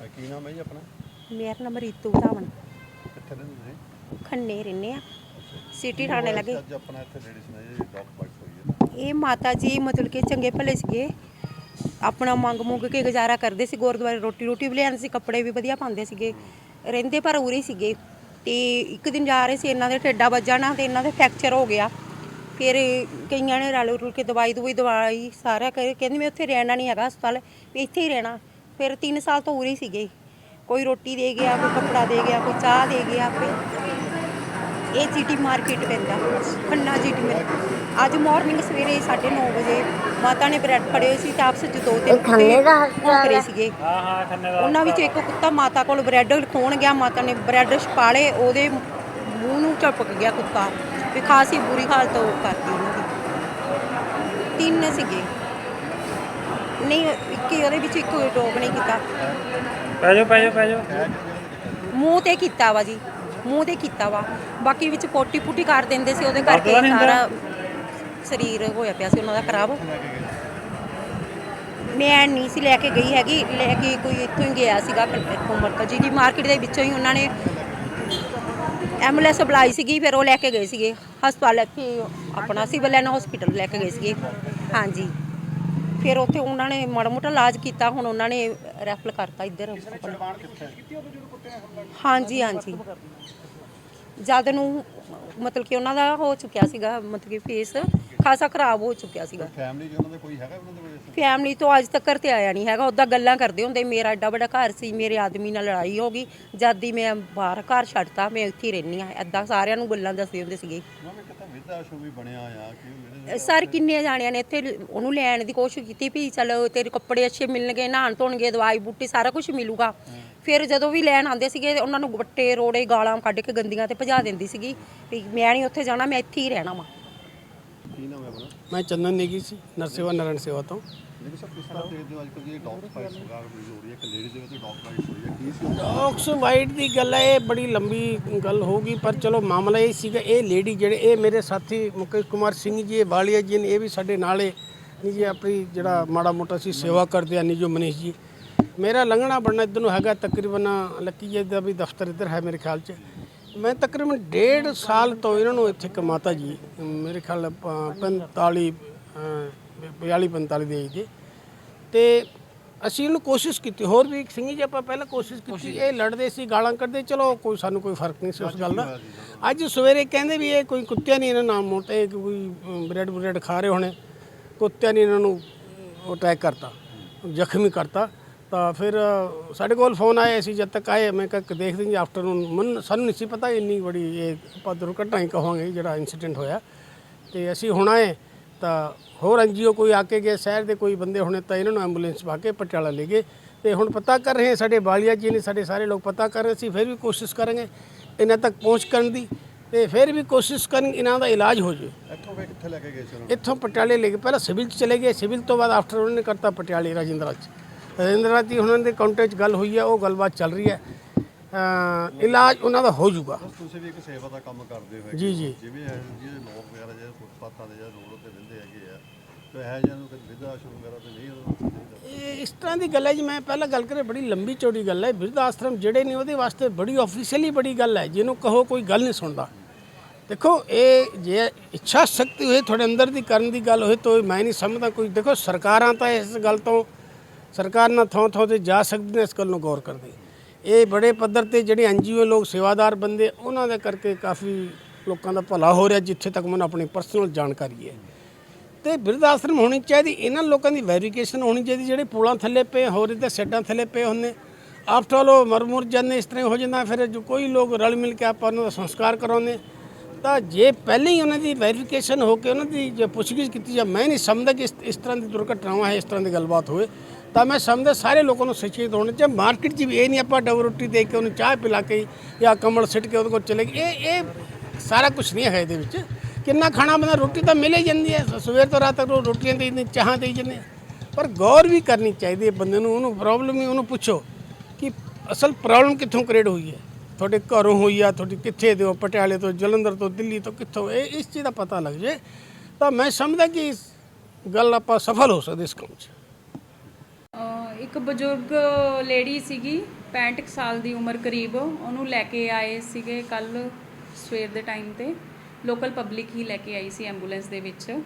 ਅਹ ਕੀ ਨਾਮ ਹੈ ਜੀ ਆਪਣਾ? ਮੇਰਾ ਨਾਮ ਰੀਤੂ ਧਾਵਨ। ਕਿੱਥੇ ਰਹਿੰਦੇ ਤੁਸੀਂ? ਖੰਨੇ ਰਹਿੰਦੇ ਆ। ਸਿਟੀ ਥਾਣੇ ਲੱਗੇ। ਅੱਜ ਆਪਣਾ ਇੱਥੇ ਲੇਡੀਜ਼ ਨੇ ਜਿਹੜੀ ਡੌਗ ਬਾਈਟ ਹੋਈ ਹੈ। ਇਹ ਮਾਤਾ ਜੀ ਮਤਲਬ ਕਿ ਚੰਗੇ ਭਲੇ ਸੀਗੇ। ਆਪਣਾ ਮੰਗ ਮੁੰਗ ਕੇ ਗੁਜ਼ਾਰਾ ਕਰਦੇ ਸੀ ਗੁਰਦੁਆਰੇ ਰੋਟੀ ਰੋਟੀ ਵੀ ਲਿਆਉਂਦੇ ਸੀ ਕੱਪੜੇ ਵੀ ਵਧੀਆ ਪਾਉਂਦੇ ਸੀਗੇ। ਰਹਿੰਦੇ ਪਰ ਉਰੇ ਹੀ ਸੀਗੇ। ਤੇ ਇੱਕ ਦਿਨ ਜਾ ਰਹੇ ਸੀ ਇਹਨਾਂ ਦੇ ਠੇਡਾ ਵੱਜਾ ਨਾ ਤੇ ਇਹਨਾਂ ਦੇ ਫ੍ਰੈਕਚਰ ਹੋ ਗਿਆ। ਫਿਰ ਕਈਆਂ ਨੇ ਰਲ ਰੁਲ ਕੇ ਦਵਾਈ ਦਵਾਈ ਦਵਾਈ ਸਾਰਾ ਕਰੇ ਕਹਿੰਦੇ ਮੈਂ ਉੱਥੇ ਰਹਿਣਾ ਨਹੀਂ ਹੈਗਾ ਹਸਪਤਾਲ ਵੀ ਇੱਥੇ ਹੀ ਰਹਿਣਾ। ਫਿਰ 3 ਸਾਲ ਤੋਂ ਉਰੇ ਹੀ ਸੀਗੇ। ਕੋਈ ਰੋਟੀ ਦੇ ਗਿਆ ਕੋਈ ਕੱਪੜਾ ਦੇ ਗਿਆ ਕੋਈ ਚਾਹ ਦੇ ਗਿਆ ਕੋਈ ਇਹ ਜੀਟੀ ਮਾਰਕੀਟ ਪੈਂਦਾ ਖੰਨਾ ਜੀਟੀ ਮੇਰੇ ਅੱਜ ਮਾਰਨਿੰਗ ਸਵੇਰੇ 9:30 ਵਜੇ ਮਾਤਾ ਨੇ ਬ੍ਰੈਡ ਫੜੇ ਹੋਏ ਸੀ ਤੇ ਆਪਸ ਵਿੱਚ ਦੋ ਤਿੰਨ ਖੰਨੇ ਦਾ ਹਸਪਤਾਲ ਸੀਗੇ। ਹਾਂ ਹਾਂ ਖੰਨੇ ਦਾ ਉਹਨਾਂ ਵਿੱਚ ਇੱਕ ਕੁੱਤਾ ਮਾਤਾ ਕੋਲ ਬ੍ਰੈਡ ਖੋਣ ਗਿਆ ਮਾਤਾ ਨੇ ਬ੍ਰੈਡ ਛਪਾਲੇ ਉਹਦੇ ਮੂੰਹ ਨੂੰ ਝਪਕ ਗਿਆ ਕੁੱਤਾ। ਵੀ ਖਾਸੀ ਬੁਰੀ ਹਾਲਤ ਉਹ ਕਰਤੀ ਉਹਨਾਂ ਦੀ ਤਿੰਨ ਸੀਗੇ। ਨਹੀਂ ਇੱਕ ਹੀ ਉਹਦੇ ਵਿੱਚ ਇੱਕ ਡੋਗ ਨਹੀਂ ਕੀਤਾ। ਪੈ ਜਾਓ ਪੈ ਜਾਓ ਪੈ ਜਾਓ ਮੂੰਹ ਤੇ ਕੀਤਾ ਵਾ ਜੀ ਮੂੰਹ ਤੇ ਕੀਤਾ ਵਾ। ਬਾਕੀ ਵਿੱਚ ਪੋਟੀ ਪੁੱਟੀ ਕਰ ਦਿੰਦੇ ਸੀ ਉਹਦੇ ਕਰਕੇ ਪਤਾ ਨਹੀਂ ਹੁੰਦਾ। ਸਾਰਾ ਸਰੀਰ ਹੋਇਆ ਪਿਆ ਸੀ ਉਹਨਾਂ ਦਾ ਖਰਾਬ। ਮੈਂ ਨਹੀਂ ਸੀ ਲੈ ਕੇ ਗਈ ਹੈਗੀ ਲੈ ਕੇ ਕੋਈ ਇੱਥੋਂ ਹੀ ਗਿਆ ਸੀਗਾ ਇੱਥੋਂ ਮਰਕਜ਼ੀ ਦੀ ਮਾਰਕੀਟ ਦੇ ਵਿੱਚੋਂ ਹੀ ਉਹਨਾਂ ਨੇ ਐਂਬੂਲੈਂਸ ਬੁਲਾਈ ਸੀਗੀ ਫਿਰ ਉਹ ਲੈ ਕੇ ਗਏ ਸੀਗੇ। ਹਸਪਤਾਲ ਇੱਥੇ ਆਪਣਾ ਸਿਵਲ ਲਾਈਨ ਹਸਪੀਟਲ ਲੈ ਕੇ ਗਏ ਸੀਗੇ। ਹਾਂਜੀ। ਫਿਰ ਉੱਥੇ ਉਹਨਾਂ ਨੇ ਮਾੜਾ ਮੋਟਾ ਇਲਾਜ ਕੀਤਾ ਹੁਣ ਉਹਨਾਂ ਨੇ ਰੈਫਰ ਕਰਤਾ ਇੱਧਰ। ਹਾਂਜੀ ਹਾਂਜੀ। ਜਦ ਨੂੰ ਮਤਲਬ ਕਿ ਉਹਨਾਂ ਦਾ ਹੋ ਚੁੱਕਿਆ ਸੀਗਾ ਮਤਲਬ ਕਿ ਫੇਸ ਖਾਸਾ ਖਰਾਬ ਹੋ ਚੁੱਕਿਆ ਸੀਗਾ। ਫੈਮਿਲੀ ਚ ਉਹਨਾਂ ਦੇ ਕੋਈ ਹੈਗਾ ਉਹਨਾਂ ਦੇ ਕੋਈ ਫੈਮਿਲੀ ਤੋਂ ਅੱਜ ਤੱਕ ਤੇ ਆਇਆ ਨਹੀਂ ਹੈਗਾ ਉਦਾਂ ਗੱਲਾਂ ਕਰਦੇ ਹੁੰਦੇ ਮੇਰਾ ਐਡਾ ਵੱਡਾ ਘਰ ਸੀ ਮੇਰੇ ਆਦਮੀ ਨਾਲ ਲੜਾਈ ਹੋ ਗਈ ਜਦ ਦੀ ਮੈਂ ਬਾਹਰ ਘਰ ਛੱਡਤਾ ਮੈਂ ਇੱਥੇ ਹੀ ਰਹਿੰਦੀ ਆ ਐਦਾਂ ਸਾਰਿਆਂ ਨੂੰ ਗੱਲਾਂ ਦੱਸਦੇ ਹੁੰਦੇ ਸੀਗੇ। ਉਹਨਾਂ ਨੇ ਕਿਤੇ ਵਿਦ ਆਸ਼ਰਮ ਵੀ ਬਣਿਆ ਆ ਕਿ ਜਿਹੜੇ ਸਰ ਕਿੰਨੇ ਜਾਣਿਆਂ ਨੇ ਇੱਥੇ ਉਹਨੂੰ ਲੈਣ ਦੀ ਕੋਸ਼ਿਸ਼ ਕੀਤੀ ਵੀ ਚਲੋ ਤੇਰੇ ਕੱਪੜੇ ਅੱਛੇ ਮਿਲਣਗੇ ਨਹਾਣ ਧੋਣਗੇ ਦਵਾਈ ਬੂਟੀ ਸਾਰਾ ਕੁਝ ਮਿਲੂਗਾ। ਫਿਰ ਜਦੋਂ ਵੀ ਲੈਣ ਆਉਂਦੇ ਸੀਗੇ ਉਹਨਾਂ ਨੂੰ ਵੱਟੇ ਰੋੜੇ ਗਾਲਾਂ ਕੱਢ ਕੇ ਗੰਦੀਆਂ ਤੇ ਭਜਾ ਦਿੰਦੀ ਸੀਗੀ ਵੀ ਮੈਂ ਨਹੀਂ ਉੱਥੇ ਜਾਣਾ ਮੈਂ ਇੱਥੇ ਹੀ ਰਹਿਣਾ ਵਾ। ਕੀ ਨਾਮ ਹੈ ਆਪਣਾ? ਮੈਂ ਚੰਦਨ ਨੇਗੀ ਸੀ ਨਰਸੇਵਾ ਨਾਰਾਇਣ ਸੇਵਾ ਤੋਂ। ਲੇਕਿਨ ਸਭ ਕਿਸ ਤਰ੍ਹਾਂ ਦੇਖਦੇ ਹੋ ਅੱਜ ਕੱਲ੍ਹ ਜਿਹੜੀ ਡੌਗ ਬਾਈਟ ਸਰਕਾਰ ਹੋਈ ਹੋ ਰਹੀ ਹੈ? ਇੱਕ ਲੇਡੀਜ਼ ਦੇ ਵਿੱਚ ਡੌਗ ਬਾਈਟ ਹੋਈ ਹੈ ਕੀ ਸੀ ਡੌਗਸ ਵਾਈਟ ਦੀ ਗੱਲ ਹੈ ਇਹ ਬੜੀ ਲੰਬੀ ਗੱਲ ਹੋਊਗੀ ਪਰ ਚਲੋ ਮਾਮਲਾ ਇਹ ਸੀਗਾ ਇਹ ਲੇਡੀ ਜਿਹੜੇ ਇਹ ਮੇਰੇ ਸਾਥੀ ਮੁਕੇਸ਼ ਕੁਮਾਰ ਸਿੰਘ ਜੀ ਇਹ ਵਾਲੀਆ ਜੀ ਨੇ ਇਹ ਵੀ ਸਾਡੇ ਨਾਲੇ ਨਹੀਂ ਜੀ ਆਪਣੀ ਜਿਹੜਾ ਮਾੜਾ ਮੋਟਾ ਸੀ ਸੇਵਾ ਕਰਦੇ ਆ ਨਿਜੋ ਮਨੀਸ਼ ਜੀ। ਮੇਰਾ ਲੰਘਣਾ ਬਣਨਾ ਇੱਧਰ ਨੂੰ ਹੈਗਾ ਤਕਰੀਬਨ ਲੱਕੀ ਜੀ ਦਾ ਵੀ ਦਫ਼ਤਰ ਇੱਧਰ ਹੈ ਮੇਰੇ ਖਿਆਲ 'ਚ। ਮੈਂ ਤਕਰੀਬਨ ਡੇਢ ਸਾਲ ਤੋਂ ਇਹਨਾਂ ਨੂੰ ਇੱਥੇ ਇੱਕ ਮਾਤਾ ਜੀ। ਮੇਰੇ ਖਿਆਲ ਪ- 45 42 45 ਦੇ ਦੇ। ਤੇ ਅਸੀਂ ਇਹਨੂੰ ਕੋਸ਼ਿਸ਼ ਕੀਤੀ। ਹੋਰ ਵੀ ਸਿੰਘ ਜੀ ਆਪਾਂ ਪਹਿਲਾਂ ਕੋਸ਼ਿਸ਼ ਕੀਤੀ। ਇਹ ਲੜਦੇ ਸੀ ਗਾਲਾਂ ਕੱਢਦੇ। ਚਲੋ ਕੋਈ ਸਾਨੂੰ ਕੋਈ ਫ਼ਰਕ ਨਹੀਂ ਸੀ ਉਸ ਗੱਲ ਦਾ। ਅੱਜ ਸਵੇਰੇ ਕਹਿੰਦੇ ਵੀ ਇਹ ਕੋਈ ਕੁੱਤਿਆਂ ਨਹੀਂ ਇਹਨਾਂ ਨਾਮ ਮੋਟੇ ਕੋਈ ਬ੍ਰੈਡ ਬ੍ਰੈਡ ਖਾ ਰਹੇ ਹੋਣੇ। ਕੁੱਤਿਆਂ ਨੇ ਇਹਨਾਂ ਨੂੰ ਅਟੈਕ ਕਰਤਾ ਜ਼ਖਮੀ ਕਰਤਾ। ਤਾਂ ਫਿਰ ਸਾਡੇ ਕੋਲ ਫੋਨ ਆਏ ਅਸੀਂ ਜਦ ਤੱਕ ਆਏ। ਮੈਂ ਕਿਹਾ ਕਿ ਦੇਖਦੇ ਜੀ ਆਫਟਰਨੂਨ ਮਨ ਸਾਨੂੰ ਨਹੀਂ ਸੀ ਪਤਾ ਇੰਨੀ ਬੜੀ ਇਹ ਆਪਾਂ ਦੁਰਘਟਨਾ ਹੀ ਕਹਾਂਗੇ ਜਿਹੜਾ ਇਨਸੀਡੈਂਟ ਹੋਇਆ। ਤੇ ਅਸੀਂ ਹੁਣ ਆਏ ਤਾਂ ਹੋਰ ਐਨਜੀਓ ਕੋਈ ਆ ਕੇ ਗਏ ਸ਼ਹਿਰ ਦੇ ਕੋਈ ਬੰਦੇ ਹੋਣੇ ਤਾਂ ਇਹਨਾਂ ਨੂੰ ਐਂਬੂਲੈਂਸ ਪਾ ਕੇ ਪਟਿਆਲਾ ਲੈ ਗਏ। ਤੇ ਹੁਣ ਪਤਾ ਕਰ ਰਹੇ ਹਾਂ ਸਾਡੇ ਬਾਲੀਆ ਜੀ ਨੇ ਸਾਡੇ ਸਾਰੇ ਲੋਕ ਪਤਾ ਕਰ ਰਹੇ ਸੀ ਫਿਰ ਵੀ ਕੋਸ਼ਿਸ਼ ਕਰਾਂਗੇ ਇਹਨਾਂ ਤੱਕ ਪਹੁੰਚ ਕਰਨ ਦੀ। ਤੇ ਫਿਰ ਵੀ ਕੋਸ਼ਿਸ਼ ਕਰਨ ਇਹਨਾਂ ਦਾ ਇਲਾਜ ਹੋ ਜਾਵੇ। ਇੱਥੋਂ ਕਿੱਥੇ ਲੈ ਕੇ ਗਏ ਸੀ ਇੱਥੋਂ ਪਟਿਆਲੇ ਲੈ ਕੇ ਪਹਿਲਾਂ ਸਿਵਲ ਚ ਚਲੇ ਗਏ। ਸਿਵਲ ਤੋਂ ਬਾਅਦ ਆਫਟਰ ਉਹਨਾਂ ਕਰਤਾ ਪਟਿਆਲੇ ਰਾਜਿੰਦਰਾ ਚ। ਰਾਜਿੰਦਰਾ ਦੀ ਉਹਨਾਂ ਦੇ ਕਾਉਂਟਰ ਚ ਗੱਲ ਹੋਈ ਹੈ ਉਹ ਗੱਲਬਾਤ ਚੱਲ ਰਹੀ ਹੈ। ਅ, ਇਲਾਜ ਉਹਨਾਂ ਦਾ ਹੋ ਜਾਊਗਾ। ਤੁਸੀਂ ਵੀ ਇੱਕ ਸੇਵਾ ਦਾ ਕੰਮ ਕਰਦੇ ਹੋ ਜੀ ਜੀ। ਜਿਵੇਂ ਇਹ ਜਿਹੜੇ ਲੋਕ ਵਗੈਰਾ ਜਿਹੜੇ ਫੁੱਟਪਾਥਾਂ ਦੇ ਜਾਂ ਰੋਡ ਉੱਤੇ ਰਹਿੰਦੇ ਹੈਗੇ ਆ ਤੇ ਇਹ ਜਿਹਨੂੰ ਕਿ ਵਿਦ ਆਸ਼ਰਮ ਵਗੈਰਾ ਤੇ ਨਹੀਂ ਚਾਹੀਦਾ। ਇਹ ਇਸ ਤਰ੍ਹਾਂ ਦੀ ਗੱਲ ਹੈ ਜੀ ਮੈਂ ਪਹਿਲਾਂ ਗੱਲ ਕਰੇ ਬੜੀ ਲੰਬੀ ਚੌੜੀ ਗੱਲ ਹੈ। ਬਿਰਧ ਆਸ਼ਰਮ ਜਿਹੜੇ ਨੇ ਉਹਦੇ ਵਾਸਤੇ ਬੜੀ ਆਫੀਸ਼ੀਅਲੀ ਬੜੀ ਗੱਲ ਹੈ ਜਿਹਨੂੰ ਕਹੋ ਕੋਈ ਗੱਲ ਨਹੀਂ ਸੁਣਦਾ। ਦੇਖੋ ਇਹ ਜੇ ਇੱਛਾ ਸ਼ਕਤੀ ਹੋਏ ਤੁਹਾਡੇ ਅੰਦਰ ਦੀ ਕਰਨ ਦੀ ਗੱਲ ਹੋਏ ਤਾਂ ਮੈਂ ਨਹੀਂ ਸਮਝਦਾ ਕੋਈ। ਦੇਖੋ ਸਰਕਾਰਾਂ ਤਾਂ ਇਸ ਗੱਲ ਤੋਂ ਸਰਕਾਰ ਨਾਲ ਥਾਂ ਥਾਂ ਤੇ ਜਾ ਸਕਦੇ ਨੇ ਇਸ ਗੱਲ ਨੂੰ ਗੌਰ ਕਰਦੇ। ਇਹ ਬੜੇ ਪੱਧਰ ਤੇ ਜਿਹੜੇ ਐਨਜੀਓ ਲੋਕ, ਸੇਵਾਦਾਰ ਬੰਦੇ, ਉਹਨਾਂ ਦੇ ਕਰਕੇ ਕਾਫੀ ਲੋਕਾਂ ਦਾ ਭਲਾ ਹੋ ਰਿਹਾ, ਜਿੱਥੇ ਤੱਕ ਮੈਨੂੰ ਆਪਣੀ ਪਰਸਨਲ ਜਾਣਕਾਰੀ ਹੈ। ਤੇ ਬਿਰਧ ਆਸ਼ਰਮ ਹੋਣੀ ਚਾਹੀਦੀ, ਇਹਨਾਂ ਲੋਕਾਂ ਦੀ ਵੈਰੀਫਿਕੇਸ਼ਨ ਹੋਣੀ ਚਾਹੀਦੀ, ਜਿਹੜੇ ਪੁਲਾਂ ਥੱਲੇ ਪਏ ਹੋ ਰਹੇ ਤੇ ਸੈੱਡਾਂ ਥੱਲੇ ਪਏ ਹੁੰਦੇ। ਆਫਟਰ ਆਲ ਉਹ ਮਰ ਮੁਰ ਜਾਂਦੇ, ਇਸ ਤਰ੍ਹਾਂ ਹੀ ਹੋ ਜਾਂਦਾ, ਫਿਰ ਜੋ ਕੋਈ ਲੋਕ ਰਲ ਮਿਲ ਕੇ ਆਪਾਂ ਉਹਨਾਂ ਦਾ ਸੰਸਕਾਰ ਕਰਾਉਂਦੇ। ਤਾਂ ਜੇ ਪਹਿਲਾਂ ਹੀ ਉਹਨਾਂ ਦੀ ਵੈਰੀਫਿਕੇਸ਼ਨ ਹੋ ਕੇ ਉਹਨਾਂ ਦੀ ਜੇ ਪੁੱਛਗਿੱਛ ਕੀਤੀ ਜਾ ਮੈਂ ਨਹੀਂ ਸਮਝਦਾ ਕਿ ਇਸ ਤਰ੍ਹਾਂ ਦੀ ਦੁਰਘਟਨਾਵਾਂ ਹੈ, ਇਸ ਤਰ੍ਹਾਂ ਦੀ ਗੱਲਬਾਤ ਹੋਵੇ ਤਾਂ ਮੈਂ ਸਮਝਦਾ ਸਾਰੇ ਲੋਕਾਂ ਨੂੰ ਸੁਚੇਤ ਹੋਣੇ ਚਾਹੀਦੇ। ਮਾਰਕੀਟ 'ਚ ਵੀ ਇਹ ਨਹੀਂ ਆਪਾਂ ਡਬਲ ਰੋਟੀ ਦੇ ਕੇ ਉਹਨੂੰ ਚਾਹ ਪਿਲਾ ਕੇ ਜਾਂ ਕਮਲ ਸਿੱਟ ਕੇ ਉਹਦੇ ਕੋਲ ਚਲੇ ਗਏ। ਇਹ ਇਹ ਸਾਰਾ ਕੁਝ ਨਹੀਂ ਹੈ ਇਹਦੇ ਵਿੱਚ। ਕਿੰਨਾ ਖਾਣਾ ਬੰਦਾ ਰੋਟੀ ਤਾਂ ਮਿਲ ਹੀ ਜਾਂਦੀ ਹੈ। ਸਵੇਰ ਤੋਂ ਰਾਤ ਤੱਕ ਰੋਟੀਆਂ ਦੇ ਦਿੰਦੇ ਚਾਹਾਂ ਦੇ ਜਾਂਦੇ। ਪਰ ਗੌਰ ਵੀ ਕਰਨੀ ਚਾਹੀਦੀ ਹੈ ਬੰਦੇ ਨੂੰ, ਉਹਨੂੰ ਪ੍ਰੋਬਲਮ ਹੀ ਉਹਨੂੰ ਪੁੱਛੋ ਕਿ ਅਸਲ ਪ੍ਰੋਬਲਮ ਕਿੱਥੋਂ ਕ੍ਰੀਏਟ ਹੋਈ ਹੈ। ਤੁਹਾਡੇ ਘਰੋਂ ਹੋਈ ਆ, ਤੁਹਾਡੀ ਕਿੱਥੇ ਦਿਓ ਪਟਿਆਲੇ ਤੋਂ, ਜਲੰਧਰ ਤੋਂ, ਦਿੱਲੀ ਤੋਂ ਕਿੱਥੋਂ? ਇਹ ਇਸ ਚੀਜ਼ ਦਾ ਪਤਾ ਲੱਗ ਜੇ ਤਾਂ ਮੈਂ ਸਮਝਦਾ ਕਿ ਇਸ ਗੱਲ ਆਪਾਂ ਸਫਲ ਹੋ ਸਕਦੇ ਇਸ ਕੰਮ 'ਚ। ਇੱਕ ਬਜ਼ੁਰਗ ਲੇਡੀ ਸੀਗੀ 65 ਕੁ ਸਾਲ ਦੀ ਉਮਰ ਕਰੀਬ ਉਹਨੂੰ ਲੈ ਕੇ ਆਏ ਸੀਗੇ ਕੱਲ ਸਵੇਰ ਦੇ ਟਾਈਮ ਤੇ। ਲੋਕਲ ਪਬਲਿਕ ਹੀ ਲੈ ਕੇ ਆਈ ਸੀ ਐਂਬੂਲੈਂਸ ਦੇ ਵਿੱਚ।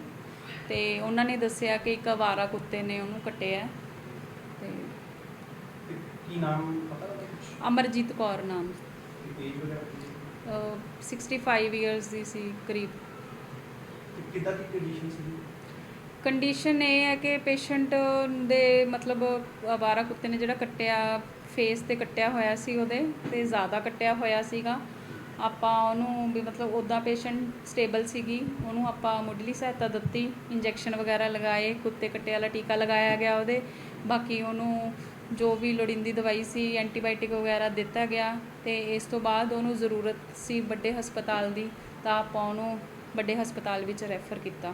ਤੇ ਉਹਨਾਂ ਨੇ ਦੱਸਿਆ ਕਿ ਇੱਕ ਅਵਾਰਾ ਕੁੱਤੇ ਨੇ ਉਹਨੂੰ ਕੱਟਿਆ। ਤੇ ਕੀ ਨਾਮ ਪਤਾ ਲੱਗਾ ਅਮਰਜੀਤ ਕੌਰ ਨਾਮ। ਏਜ ਵਗੈਰਾ ਅਹ 65 ਇਅਰਸ ਦੀ ਸੀ ਕਰੀਬ। ਤੇ ਕਿੱਦਾਂ ਦੀ ਕੰਡੀਸ਼ਨ ਸੀ? ਕੰਡੀਸ਼ਨ ਇਹ ਹੈ ਕਿ ਪੇਸ਼ੈਂਟ ਦੇ ਮਤਲਬ ਅਵਾਰਾ ਕੁੱਤੇ ਨੇ ਜਿਹੜਾ ਕੱਟਿਆ ਫੇਸ ਤੇ ਕੱਟਿਆ ਹੋਇਆ ਸੀ ਉਹਦੇ ਤੇ ਜ਼ਿਆਦਾ ਕੱਟਿਆ ਹੋਇਆ ਸੀਗਾ। ਆਪਾਂ ਉਹਨੂੰ ਵੀ ਮਤਲਬ ਉੱਦਾਂ ਪੇਸ਼ੈਂਟ ਸਟੇਬਲ ਸੀਗੀ, ਉਹਨੂੰ ਆਪਾਂ ਮੁੱਢਲੀ ਸਹਾਇਤਾ ਦਿੱਤੀ ਇੰਜੈਕਸ਼ਨ ਵਗੈਰਾ ਲਗਾਏ, ਕੁੱਤੇ ਕੱਟੇ ਵਾਲਾ ਟੀਕਾ ਲਗਾਇਆ ਗਿਆ ਉਹਦੇ। ਬਾਕੀ ਉਹਨੂੰ ਜੋ ਵੀ ਲੋੜੀਂਦੀ ਦਵਾਈ ਸੀ ਐਂਟੀਬਾਇਓਟਿਕ ਵਗੈਰਾ ਦਿੱਤਾ ਗਿਆ ਤੇ ਇਸ ਤੋਂ ਬਾਅਦ ਉਹਨੂੰ ਜ਼ਰੂਰਤ ਸੀ ਵੱਡੇ ਹਸਪਤਾਲ ਦੀ, ਤਾਂ ਆਪਾਂ ਉਹਨੂੰ ਵੱਡੇ ਹਸਪਤਾਲ ਵਿੱਚ ਰੈਫਰ ਕੀਤਾ।